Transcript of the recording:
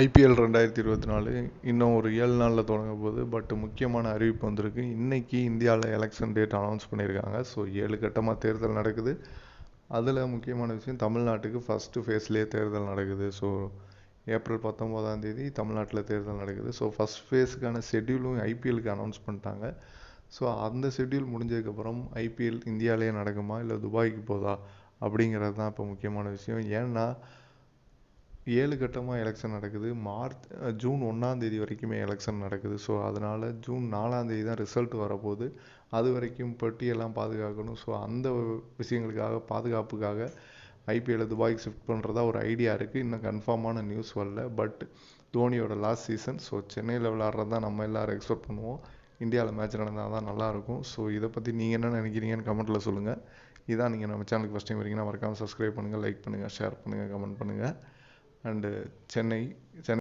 IPL ரெண்டாயிரத்தி இருபத்தி நாலு இன்னும் ஒரு ஏழு நாளில் தொடங்க போகுது. பட் முக்கியமான அறிவிப்பு வந்திருக்கு. இன்றைக்கி இந்தியாவில் எலெக்ஷன் டேட் அனௌன்ஸ் பண்ணியிருக்காங்க. ஸோ ஏழு கட்டமாக தேர்தல் நடக்குது. அதில் முக்கியமான விஷயம் தமிழ்நாட்டுக்கு ஃபஸ்ட்டு ஃபேஸ்லேயே தேர்தல் நடக்குது. ஸோ ஏப்ரல் பத்தொம்போதாம் தேதி தமிழ்நாட்டில் தேர்தல் நடக்குது. ஸோ ஃபஸ்ட் ஃபேஸுக்கான ஷெட்யூலும் ஐபிஎலுக்கு அனௌன்ஸ் பண்ணிட்டாங்க. ஸோ அந்த ஷெட்யூல் முடிஞ்சதுக்கப்புறம் ஐபிஎல் இந்தியாவிலேயே நடக்குமா? இல்லை துபாய்க்கு போதா அப்படிங்கிறது தான் இப்போ முக்கியமான விஷயம். ஏன்னா ஏழு கட்டமாக எலெக்ஷன் நடக்குது. மார்ச் ஜூன் ஒன்றாந்தேதி வரைக்குமே எலெக்ஷன் நடக்குது. ஸோ அதனால் ஜூன் நாலாந்தேதி தான் ரிசல்ட் வரப்போகுது. அது வரைக்கும் பட்டியெல்லாம் பாதுகாக்கணும். ஸோ அந்த விஷயங்களுக்காக பாதுகாப்புக்காக ஐபிஎல்லை துபாய்க்கு ஷிஃப்ட் பண்ணுறதா ஒரு ஐடியா இருக்குது இன்னும் கன்ஃபார்மான நியூஸ் வரல. பட் தோனியோட லாஸ்ட் சீசன் ஸோ சென்னையில் விளாட்றது தான் நம்ம எல்லோரும் எக்ஸ்பெக்ட் பண்ணுவோம். இந்தியாவில் மேட்ச் நடந்தால் தான் நல்லாயிருக்கும். ஸோ இதை பற்றி நீங்கள் என்ன நினைக்கிறீங்கன்னு கமெண்ட்டில் சொல்லுங்கள் இதான் நீங்கள் நம்ம சேனலுக்கு ஃபஸ்ட் டைம் வரீங்கன்னா மறக்காமல் சப்ஸ்கிரைப் பண்ணுங்கள் லைக் பண்ணுங்கள் ஷேர் பண்ணுங்கள் கமெண்ட் பண்ணுங்கள் and uh, Chennai.